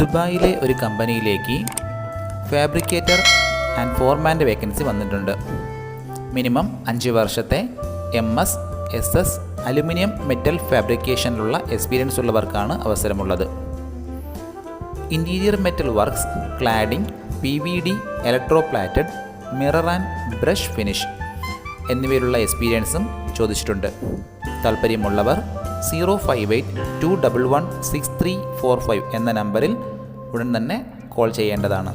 ദുബായിലെ ഒരു കമ്പനിയിലേക്ക് ഫാബ്രിക്കേറ്റർ ആൻഡ് ഫോർമാന്റെ വേക്കൻസി വന്നിട്ടുണ്ട്. മിനിമം അഞ്ച് വർഷത്തെ M S S S aluminium metal ഫാബ്രിക്കേഷനിലുള്ള experience ഉള്ളവർക്കാണ് അവസരമുള്ളത്. Interior metal works cladding P V D electroplated mirror and brush finish എന്നിവയിലുള്ള എക്സ്പീരിയൻസും ചോദിച്ചിട്ടുണ്ട്. താല്പര്യമുള്ളവർ zero five eight two double one six three four five എന്ന നമ്പറിൽ ഉടൻ തന്നെ കോൾ ചെയ്യേണ്ടതാണ്.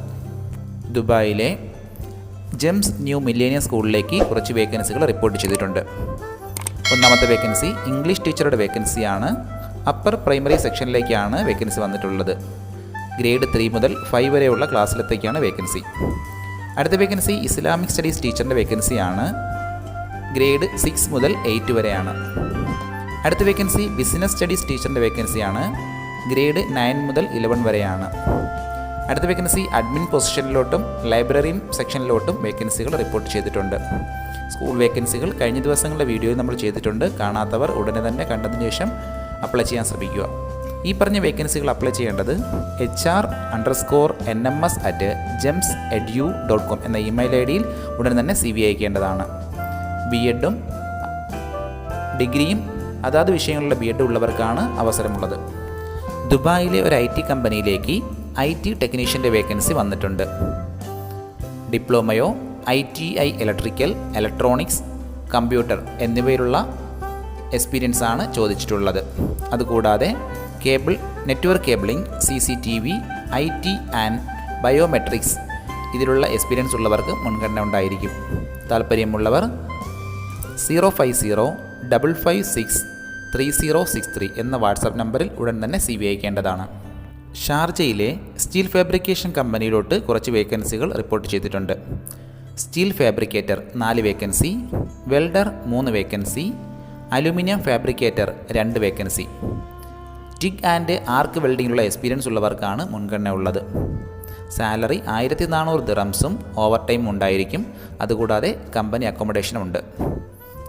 ദുബായിലെ ജെംസ് ന്യൂ മില്ലേനിയ സ്കൂളിലേക്ക് കുറച്ച് വേക്കൻസികൾ റിപ്പോർട്ട് ചെയ്തിട്ടുണ്ട്. ഒന്നാമത്തെ വേക്കൻസി ഇംഗ്ലീഷ് ടീച്ചറുടെ വേക്കൻസിയാണ് അപ്പർ പ്രൈമറി സെക്ഷനിലേക്കാണ് വേക്കൻസി വന്നിട്ടുള്ളത്. ഗ്രേഡ് ത്രീ മുതൽ ഫൈവ് വരെയുള്ള ക്ലാസ്സിലത്തേക്കാണ് വേക്കൻസി അടുത്ത വേക്കൻസി ഇസ്ലാമിക് സ്റ്റഡീസ് ടീച്ചറിന്റെ വേക്കൻസിയാണ് ഗ്രേഡ് സിക്സ് മുതൽ എയ്റ്റ് വരെയാണ്. അടുത്ത വേക്കൻസി ബിസിനസ് സ്റ്റഡീസ് ടീച്ചറിന്റെ വേക്കൻസിയാണ് ഗ്രേഡ് നയൻ മുതൽ ഇലവൻ വരെയാണ്. അടുത്ത വേക്കൻസി അഡ്മിൻ പൊസിഷനിലോട്ടും ലൈബ്രറി സെക്ഷനിലോട്ടും വേക്കൻസികൾ റിപ്പോർട്ട് ചെയ്തിട്ടുണ്ട്. സ്കൂൾ വേക്കൻസികൾ കഴിഞ്ഞ ദിവസങ്ങളിലെ വീഡിയോയിൽ നമ്മൾ ചെയ്തിട്ടുണ്ട്. കാണാത്തവർ ഉടനെ തന്നെ കണ്ടതിന് ശേഷം അപ്ലൈ ചെയ്യാൻ ശ്രമിക്കുക. ഈ പറഞ്ഞ വേക്കൻസികൾ അപ്ലൈ ചെയ്യേണ്ടത് H R underscore N M S at GEMS edu dot com എന്ന ഇമെയിൽ ഐ ഡിയിൽ ഉടൻ തന്നെ സി വി അയക്കേണ്ടതാണ്. ബി എഡും ഡിഗ്രിയും അതാത് വിഷയങ്ങളിലെ ബി എഡ് ഉള്ളവർക്കാണ് അവസരമുള്ളത്. ദുബായിലെ ഒരു ഐ ടി കമ്പനിയിലേക്ക് ഐ ടി ടെക്നീഷ്യന്റെ വേക്കൻസി വന്നിട്ടുണ്ട്. ഡിപ്ലോമയോ I T I electrical electronics computer എന്നിവയിലുള്ള experience ആണ് ചോദിച്ചിട്ടുള്ളത്. അതുകൂടാതെ cable network cabling C C T V I T and biometrics ഇതിലുള്ള എക്സ്പീരിയൻസ് ഉള്ളവർക്ക് മുൻഗണന ഉണ്ടായിരിക്കും. താല്പര്യമുള്ളവർ zero five zero double five six three zero six three എന്ന വാട്സാപ്പ് നമ്പറിൽ ഉടൻ തന്നെ സി വി അയക്കേണ്ടതാണ്. ഷാർജയിലെ സ്റ്റീൽ ഫാബ്രിക്കേഷൻ കമ്പനിയിലോട്ട് കുറച്ച് വേക്കൻസികൾ റിപ്പോർട്ട് ചെയ്തിട്ടുണ്ട്. സ്റ്റീൽ ഫാബ്രിക്കേറ്റർ നാല് വേക്കൻസി വെൽഡർ മൂന്ന് വേക്കൻസി അലുമിനിയം ഫാബ്രിക്കേറ്റർ രണ്ട് വേക്കൻസി. ടിഗ് ആൻഡ് ആർക്ക് വെൽഡിങ്ങിലുള്ള എക്സ്പീരിയൻസ് ഉള്ളവർക്കാണ് മുൻഗണന ഉള്ളത്. സാലറി ആയിരത്തി നാനൂറ് ദിറംസും ഓവർ ടൈം ഉണ്ടായിരിക്കും. അതുകൂടാതെ കമ്പനി അക്കോമഡേഷനും ഉണ്ട്.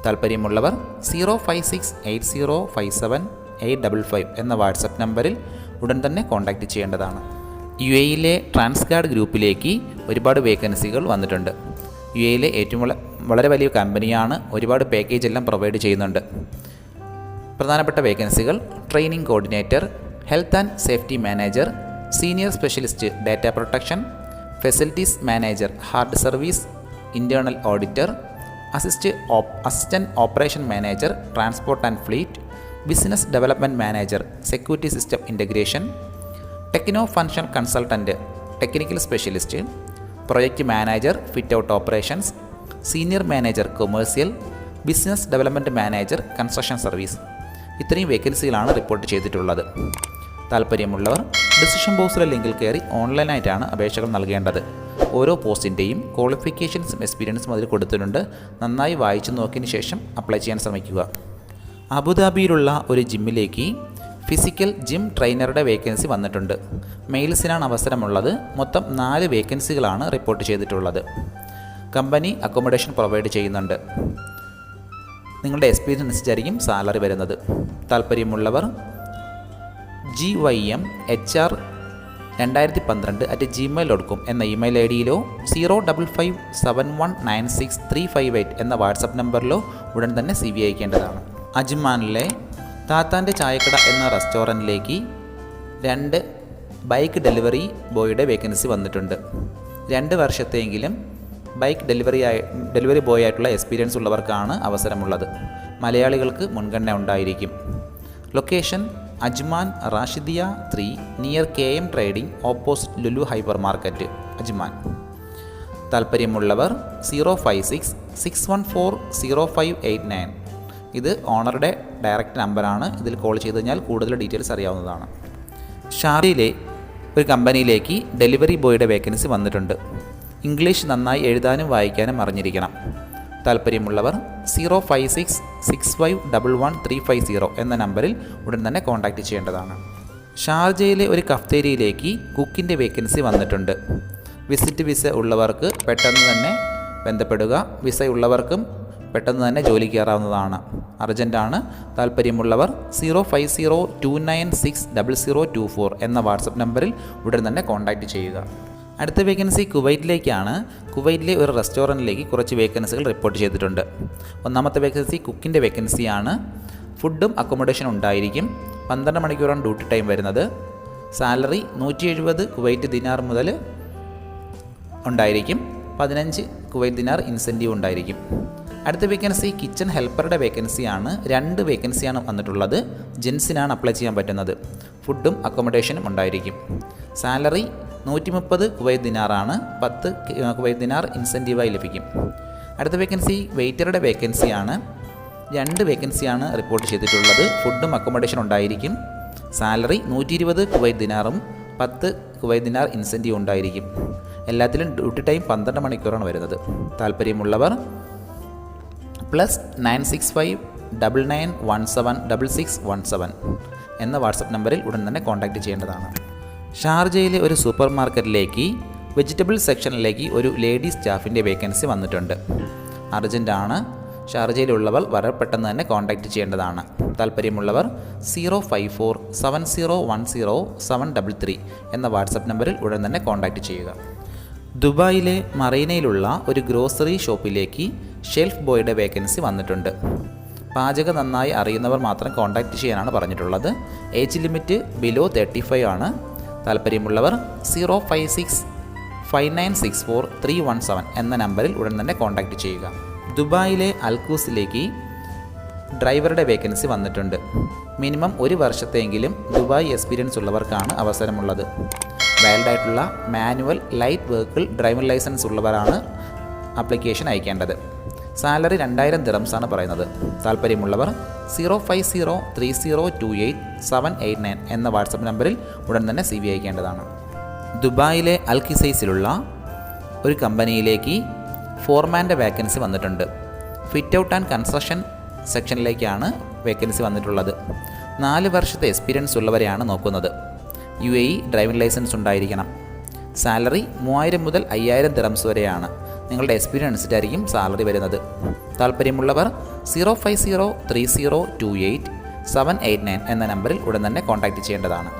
താല്പര്യമുള്ളവർ zero five six eight zero five seven eight double five എന്ന വാട്സപ്പ് നമ്പറിൽ ഉടൻ തന്നെ കോൺടാക്റ്റ് ചെയ്യേണ്ടതാണ്. യു എയിലെ ട്രാൻസ്ഗാർഡ് ഗ്രൂപ്പിലേക്ക് ഒരുപാട് വേക്കൻസികൾ വന്നിട്ടുണ്ട്. യു എയിലെ ഏറ്റവും വളരെ വലിയ കമ്പനിയാണ് ഒരുപാട് പാക്കേജ് എല്ലാം പ്രൊവൈഡ് ചെയ്യുന്നുണ്ട്. പ്രധാനപ്പെട്ട വേക്കൻസികൾ training coordinator health and safety manager senior specialist data protection facilities manager hard service internal auditor assist assistant operation manager transport and fleet business development manager security system integration techno function consultant technical specialist project manager fit out operations senior manager commercial business development manager construction service. ഇത്രയും വേക്കൻസികളാണ് report ചെയ്തിട്ടുള്ളത്. താല്പര്യമുള്ളവർ decision ബോക്സിലെ ലിങ്കിൽ കയറി ഓൺലൈനായിട്ടാണ് അപേക്ഷകൾ നൽകേണ്ടത്. ഓരോ പോസ്റ്റിന്റെയും ക്വാളിഫിക്കേഷൻസും എക്സ്പീരിയൻസും അതിൽ കൊടുത്തിട്ടുണ്ട്. നന്നായി വായിച്ചു നോക്കിയതിന് ശേഷം അപ്ലൈ ചെയ്യാൻ ശ്രമിക്കുക. അബുദാബിയിലുള്ള ഒരു ജിമ്മിലേക്ക് ഫിസിക്കൽ ജിം ട്രെയിനറുടെ വേക്കൻസി വന്നിട്ടുണ്ട്. മെയിൽസിനാണ് അവസരമുള്ളത്. മൊത്തം നാല് വേക്കൻസികളാണ് റിപ്പോർട്ട് ചെയ്തിട്ടുള്ളത്. കമ്പനി അക്കോമഡേഷൻ പ്രൊവൈഡ് ചെയ്യുന്നുണ്ട്. നിങ്ങളുടെ എക്സ്പീരിയൻസ് അനുസരിച്ചായിരിക്കും സാലറി വരുന്നത്. താല്പര്യമുള്ളവർ G Y M H R രണ്ടായിരത്തി പന്ത്രണ്ട് അറ്റ് ജിമെയിൽ ഡോട്ട് കോം എന്ന email I ഡിയിലോ zero double five seven one nine six three five eight എന്ന വാട്സപ്പ് നമ്പറിലോ ഉടൻ തന്നെ സി വി അയക്കേണ്ടതാണ്. അജ്മാനിലെ താത്താന്റെ ചായക്കട എന്ന റെസ്റ്റോറന്റിലേക്ക് രണ്ട് ബൈക്ക് ഡെലിവറി ബോയുടെ വേക്കൻസി വന്നിട്ടുണ്ട്. രണ്ട് വർഷത്തെയെങ്കിലും ബൈക്ക് ഡെലിവറി ആയി ഡെലിവറി ബോയ് ആയിട്ടുള്ള എക്സ്പീരിയൻസ് ഉള്ളവർക്കാണ് അവസരമുള്ളത്. മലയാളികൾക്ക് മുൻഗണന ഉണ്ടായിരിക്കും. Location Ajman Rashidiya three near K M trading opposite Lulu hypermarket Ajman. താല്പര്യമുള്ളവർ zero five six six one four zero five eight nine. ഇത് ഓണറുടെ ഡയറക്റ്റ് നമ്പറാണ്. ഇതിൽ കോൾ ചെയ്ത് കഴിഞ്ഞാൽ കൂടുതൽ ഡീറ്റെയിൽസ് അറിയാവുന്നതാണ്. ഷാർജയിലെ ഒരു കമ്പനിയിലേക്ക് ഡെലിവറി ബോയുടെ വേക്കൻസി വന്നിട്ടുണ്ട്. ഇംഗ്ലീഷ് നന്നായി എഴുതാനും വായിക്കാനും അറിഞ്ഞിരിക്കണം. താല്പര്യമുള്ളവർ zero five six six five double one three five zero എന്ന നമ്പറിൽ ഉടൻ തന്നെ കോൺടാക്റ്റ് ചെയ്യേണ്ടതാണ്. ഷാർജയിലെ ഒരു കഫ്തേരിയിലേക്ക് കുക്കിന്റെ വേക്കൻസി വന്നിട്ടുണ്ട്. വിസിറ്റ് വിസ ഉള്ളവർക്ക് പെട്ടെന്ന് തന്നെ ബന്ധപ്പെടുക. വിസ ഉള്ളവർക്കും പെട്ടെന്ന് തന്നെ ജോലി കയറാവുന്നതാണ്. അർജന്റാണ് താല്പര്യമുള്ളവർ zero five zero two nine six double zero two four എന്ന വാട്സപ്പ് നമ്പറിൽ ഉടൻ തന്നെ കോൺടാക്റ്റ് ചെയ്യുക. അടുത്ത വേക്കൻസി കുവൈറ്റിലേക്കാണ്. കുവൈറ്റിലെ ഒരു റെസ്റ്റോറന്റിലേക്ക് കുറച്ച് വേക്കൻസികൾ റിപ്പോർട്ട് ചെയ്തിട്ടുണ്ട്. ഒന്നാമത്തെ വേക്കൻസി കുക്കിന്റെ വേക്കൻസിയാണ് ഫുഡും അക്കോമഡേഷനും ഉണ്ടായിരിക്കും. പന്ത്രണ്ട് മണിക്കൂറാണ് ഡ്യൂട്ടി ടൈം വരുന്നത്. സാലറി നൂറ്റി എഴുപത് കുവൈറ്റ് ദിനാർ മുതൽ ഉണ്ടായിരിക്കും. പതിനഞ്ച് കുവൈറ്റ് ദിനാർ ഇൻസെന്റീവ് ഉണ്ടായിരിക്കും. അടുത്ത വേക്കൻസി കിച്ചൺ ഹെൽപ്പറുടെ വേക്കൻസിയാണ് രണ്ട് വേക്കൻസിയാണ് വന്നിട്ടുള്ളത്. ജെൻസിനാണ് അപ്ലൈ ചെയ്യാൻ പറ്റുന്നത്. ഫുഡും അക്കോമഡേഷനും ഉണ്ടായിരിക്കും. സാലറി നൂറ്റി മുപ്പത് കുവൈറ്റ് ദിനാറാണ് പത്ത് കുവൈറ്റ് ദിനാർ ഇൻസെന്റീവായി ലഭിക്കും. അടുത്ത വേക്കൻസി വെയിറ്ററുടെ വേക്കൻസിയാണ്. രണ്ട് വേക്കൻസിയാണ് റിപ്പോർട്ട് ചെയ്തിട്ടുള്ളത്. ഫുഡും അക്കോമഡേഷൻ ഉണ്ടായിരിക്കും. സാലറി നൂറ്റി ഇരുപത് കുവൈറ്റ് ദിനാറും പത്ത് കുവൈറ്റ് ദിനാർ ഇൻസെന്റീവ് ഉണ്ടായിരിക്കും. എല്ലാത്തിലും ഡ്യൂട്ടി ടൈം പന്ത്രണ്ട് മണിക്കൂറാണ് വരുന്നത്. താല്പര്യമുള്ളവർ plus nine six five double nine one seven double six one seven എന്ന വാട്സപ്പ് നമ്പറിൽ ഉടൻ തന്നെ കോൺടാക്റ്റ് ചെയ്യേണ്ടതാണ്. ഷാർജയിലെ ഒരു സൂപ്പർ മാർക്കറ്റിലേക്ക് വെജിറ്റബിൾ സെക്ഷനിലേക്ക് ഒരു ലേഡി സ്റ്റാഫിന്റെ വേക്കൻസി വന്നിട്ടുണ്ട്. അർജന്റാണ് ഷാർജയിലുള്ളവർ വളരെ പെട്ടെന്ന് തന്നെ കോൺടാക്റ്റ് ചെയ്യേണ്ടതാണ്. താല്പര്യമുള്ളവർ zero five four seven zero one zero seven double three എന്ന വാട്സപ്പ് നമ്പറിൽ ഉടൻ തന്നെ കോൺടാക്റ്റ് ചെയ്യുക. ദുബായിലെ മറീനയിലുള്ള ഒരു ഗ്രോസറി ഷോപ്പിലേക്ക് ഷെൽഫ് ബോയുടെ വേക്കൻസി വന്നിട്ടുണ്ട്. പാചകം നന്നായി അറിയുന്നവർ മാത്രം കോൺടാക്റ്റ് ചെയ്യാനാണ് പറഞ്ഞിട്ടുള്ളത്. Age limit below thirty five ആണ്. താല്പര്യമുള്ളവർ zero five six five nine six four three one seven എന്ന നമ്പറിൽ ഉടൻ തന്നെ കോൺടാക്റ്റ് ചെയ്യുക. ദുബായിലെ അൽക്കൂസിലേക്ക് ഡ്രൈവറുടെ വേക്കൻസി വന്നിട്ടുണ്ട്. മിനിമം ഒരു വർഷത്തെങ്കിലും ദുബായ് എക്സ്പീരിയൻസ് ഉള്ളവർക്കാണ് അവസരമുള്ളത്. വാലിഡ് ആയിട്ടുള്ള manual light vehicle driving licence ഉള്ളവരാണ് അപ്ലിക്കേഷൻ അയക്കേണ്ടത്. സാലറി രണ്ടായിരം ദിറംസാണ് പറയുന്നത്. താല്പര്യമുള്ളവർ zero five zero three zero two eight seven eight nine എന്ന വാട്സപ്പ് നമ്പറിൽ ഉടൻ തന്നെ സി വി അയക്കേണ്ടതാണ്. ദുബായിലെ അൽക്കിസൈസിലുള്ള ഒരു കമ്പനിയിലേക്ക് ഫോർമാന്റെ വേക്കൻസി വന്നിട്ടുണ്ട്. ഫിറ്റ് ഔട്ട് ആൻഡ് കൺസ്ട്രക്ഷൻ സെക്ഷനിലേക്കാണ് വേക്കൻസി വന്നിട്ടുള്ളത്. നാല് വർഷത്തെ എക്സ്പീരിയൻസ് ഉള്ളവരെയാണ് നോക്കുന്നത്. U A E driving licence ഉണ്ടായിരിക്കണം. സാലറി മൂവായിരം മുതൽ അയ്യായിരം ദിറംസ് വരെയാണ്. നിങ്ങളുടെ എക്സ്പീരിയൻസ് അനുസരിച്ചായിരിക്കും സാലറി വരുന്നത്. താല്പര്യമുള്ളവർ zero five zero three zero two eight seven eight nine എന്ന നമ്പറിൽ ഉടൻ തന്നെ കോൺടാക്റ്റ് ചെയ്യേണ്ടതാണ്.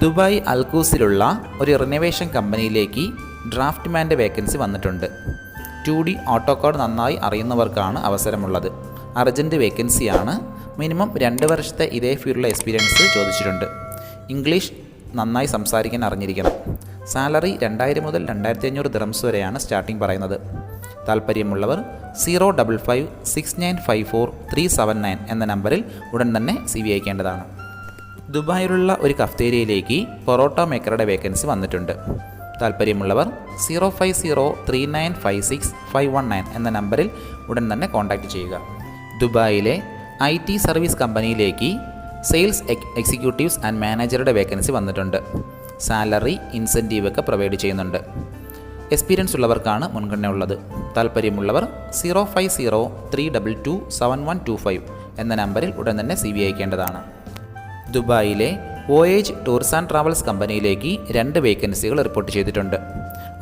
ദുബായ് അൽക്കൂസിലുള്ള ഒരു റിനോവേഷൻ കമ്പനിയിലേക്ക് ഡ്രാഫ്റ്റ്മാന്റെ വേക്കൻസി വന്നിട്ടുണ്ട്. ടു ഡി ഓട്ടോക്കോഡ് നന്നായി അറിയുന്നവർക്കാണ് അവസരമുള്ളത്. അർജന്റ് വേക്കൻസിയാണ് മിനിമം രണ്ട് വർഷത്തെ ഇതേ ഫീൽഡിലെ എക്സ്പീരിയൻസ് ചോദിച്ചിട്ടുണ്ട്. ഇംഗ്ലീഷ് നന്നായി സംസാരിക്കാൻ അറിഞ്ഞിരിക്കണം. സാലറി രണ്ടായിരം മുതൽ രണ്ടായിരത്തി അഞ്ഞൂറ് ദിറംസ് വരെയാണ് സ്റ്റാർട്ടിംഗ് പറയുന്നത്. താല്പര്യമുള്ളവർ zero double five six nine five four three seven nine എന്ന നമ്പറിൽ ഉടൻ തന്നെ സി വി അയക്കേണ്ടതാണ്. ദുബായിലുള്ള ഒരു കഫ്തേരിയയിലേക്ക് പൊറോട്ട മേക്കറുടെ വേക്കൻസി വന്നിട്ടുണ്ട്. താല്പര്യമുള്ളവർ zero five zero three nine five six five one nine എന്ന നമ്പറിൽ ഉടൻ തന്നെ കോൺടാക്റ്റ് ചെയ്യുക. ദുബായിലെ ഐ ടി സർവീസ് കമ്പനിയിലേക്ക് സെയിൽസ് എക്സിക്യൂട്ടീവ്സ് ആൻഡ് മാനേജറുടെ വേക്കൻസി വന്നിട്ടുണ്ട്. സാലറി ഇൻസെന്റീവ് ഒക്കെ പ്രൊവൈഡ് ചെയ്യുന്നുണ്ട്. എക്സ്പീരിയൻസ് ഉള്ളവർക്കാണ് മുൻഗണന ഉള്ളത് താല്പര്യമുള്ളവർ zero five zero three double two seven one two five എന്ന നമ്പറിൽ ഉടൻ തന്നെ സി വി അയക്കേണ്ടതാണ്. ദുബായിലെ വോയേജ് ടൂർസ് ആൻഡ് ട്രാവൽസ് കമ്പനിയിലേക്ക് രണ്ട് വേക്കൻസികൾ റിപ്പോർട്ട് ചെയ്തിട്ടുണ്ട്.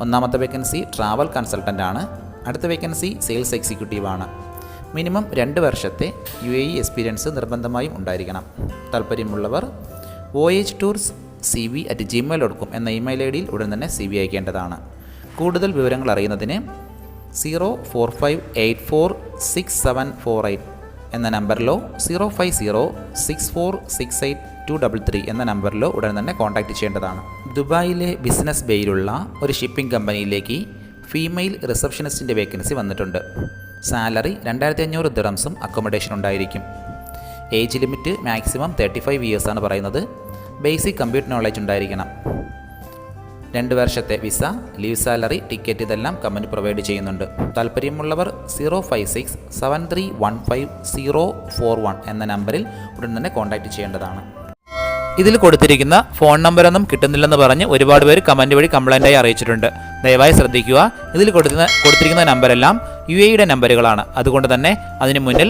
ഒന്നാമത്തെ വേക്കൻസി ട്രാവൽ കൺസൾട്ടന്റ് ആണ്. അടുത്ത വേക്കൻസി സെയിൽസ് എക്സിക്യൂട്ടീവ് ആണ്. മിനിമം രണ്ട് വർഷത്തെ യു എ ഇ എക്സ്പീരിയൻസ് നിർബന്ധമായും ഉണ്ടായിരിക്കണം. താല്പര്യമുള്ളവർ voyage tours C V at Gmail dot com എന്ന ഇമെയിൽ ഐ ഡിയിൽ ഉടൻ തന്നെ സി വി അയക്കേണ്ടതാണ്. കൂടുതൽ വിവരങ്ങൾ അറിയുന്നതിന് zero four five eight four six seven four eight എന്ന നമ്പറിലോ zero five zero six four six eight two double three എന്ന നമ്പറിലോ ഉടൻ തന്നെ കോൺടാക്റ്റ് ചെയ്യേണ്ടതാണ്. ദുബായിലെ ബിസിനസ് ബേയിലുള്ള ഒരു ഷിപ്പിംഗ് കമ്പനിയിലേക്ക് ഫീമെയിൽ റിസപ്ഷനിസ്റ്റിന്റെ വേക്കൻസി വന്നിട്ടുണ്ട്. സാലറി രണ്ടായിരത്തി അഞ്ഞൂറ് ദിറംസും അക്കോമഡേഷൻ ഉണ്ടായിരിക്കും. Age limit maximum thirty five ഇയേഴ്സാണ് പറയുന്നത്. ബേസിക് കമ്പ്യൂട്ടർ നോളജ് ഉണ്ടായിരിക്കണം. രണ്ട് വർഷത്തെ വിസ ലീവ് സാലറി ടിക്കറ്റ് ഇതെല്ലാം കമ്പനി പ്രൊവൈഡ് ചെയ്യുന്നുണ്ട്. താല്പര്യമുള്ളവർ zero five six seven three one five zero four one എന്ന നമ്പറിൽ ഉടൻ തന്നെ കോൺടാക്റ്റ് ചെയ്യേണ്ടതാണ്. ഇതിൽ കൊടുത്തിരിക്കുന്ന ഫോൺ നമ്പറൊന്നും കിട്ടുന്നില്ലെന്ന് പറഞ്ഞ് ഒരുപാട് പേര് കമന്റ് വഴി കംപ്ലൈന്റായി അറിയിച്ചിട്ടുണ്ട്. ദയവായി ശ്രദ്ധിക്കുക. ഇതിൽ കൊടുത്തിരുന്ന കൊടുത്തിരിക്കുന്ന നമ്പരെല്ലാം യു എയുടെ നമ്പറുകളാണ് അതുകൊണ്ട് തന്നെ അതിന് മുന്നിൽ